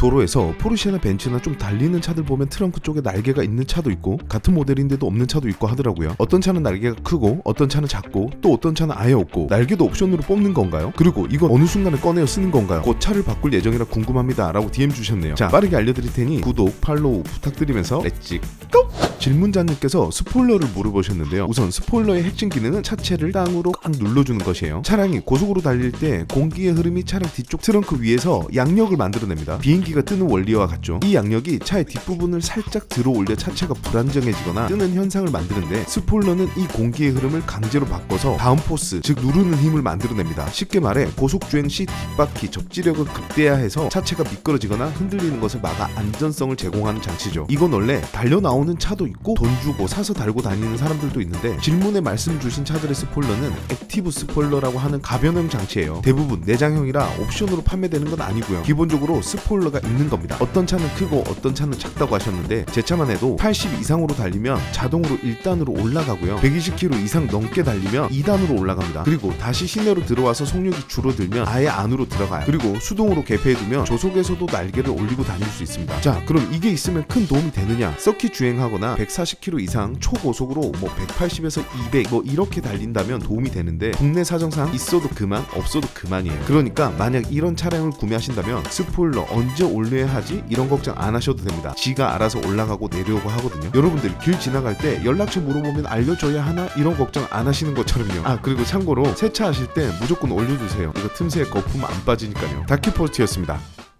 도로에서 포르쉐나 벤츠나 좀 달리는 차들 보면 트렁크 쪽에 날개가 있는 차도 있고 같은 모델인데도 없는 차도 있고 하더라고요. 어떤 차는 날개가 크고 어떤 차는 작고 또 어떤 차는 아예 없고 날개도 옵션으로 뽑는 건가요? 그리고 이건 어느 순간에 꺼내어 쓰는 건가요? 곧 차를 바꿀 예정이라 궁금합니다. 라고 DM 주셨네요. 자 빠르게 알려드릴 테니 구독, 팔로우 부탁드리면서 렛츠 고! 질문자님께서 스포일러를 물어보셨는데요. 우선 스포일러의 핵심 기능은 차체를 땅으로 꽉 눌러주는 것이에요. 차량이 고속으로 달릴 때 공기의 흐름이 차량 뒤쪽 트렁크 위에서 양력을 만들어냅니다. 비행기 가 뜨는 원리와 같죠. 이 양력이 차의 뒷부분을 살짝 들어 올려 차체가 불안정해지거나 뜨는 현상을 만드는데 스포일러는 이 공기의 흐름을 강제로 바꿔서 다운 포스, 즉 누르는 힘을 만들어냅니다. 쉽게 말해 고속 주행 시 뒷바퀴 접지력을 극대화해서 차체가 미끄러지거나 흔들리는 것을 막아 안전성을 제공하는 장치죠. 이건 원래 달려 나오는 차도 있고 돈 주고 사서 달고 다니는 사람들도 있는데 질문에 말씀 주신 차들의 스포일러는 액티브 스포일러라고 하는 가변형 장치예요. 대부분 내장형이라 옵션으로 판매되는 건 아니고요. 기본적으로 스포일러가 있는 겁니다. 어떤 차는 크고 어떤 차는 작다고 하셨는데 제 차만 해도 80 이상으로 달리면 자동으로 1단으로 올라가고요. 120km 이상 넘게 달리면 2단으로 올라갑니다. 그리고 다시 시내로 들어와서 속력이 줄어들면 아예 안으로 들어가요. 그리고 수동으로 개폐해두면 조속에서도 날개를 올리고 다닐 수 있습니다. 자, 그럼 이게 있으면 큰 도움이 되느냐? 서킷 주행하거나 140km 이상 초고속으로 뭐 180에서 200 뭐 이렇게 달린다면 도움이 되는데 국내 사정상 있어도 그만 없어도 그만이에요. 그러니까 만약 이런 차량을 구매하신다면 스포일러 언제 올려야 하지? 이런 걱정 안 하셔도 됩니다. 지가 알아서 올라가고 내려오고 하거든요. 여러분들 길 지나갈 때 연락처 물어보면 알려줘야 하나? 이런 걱정 안 하시는 것처럼요. 아 그리고 참고로 세차하실 때 무조건 올려주세요. 이거 틈새에 거품 안 빠지니까요. 다큐포스트였습니다.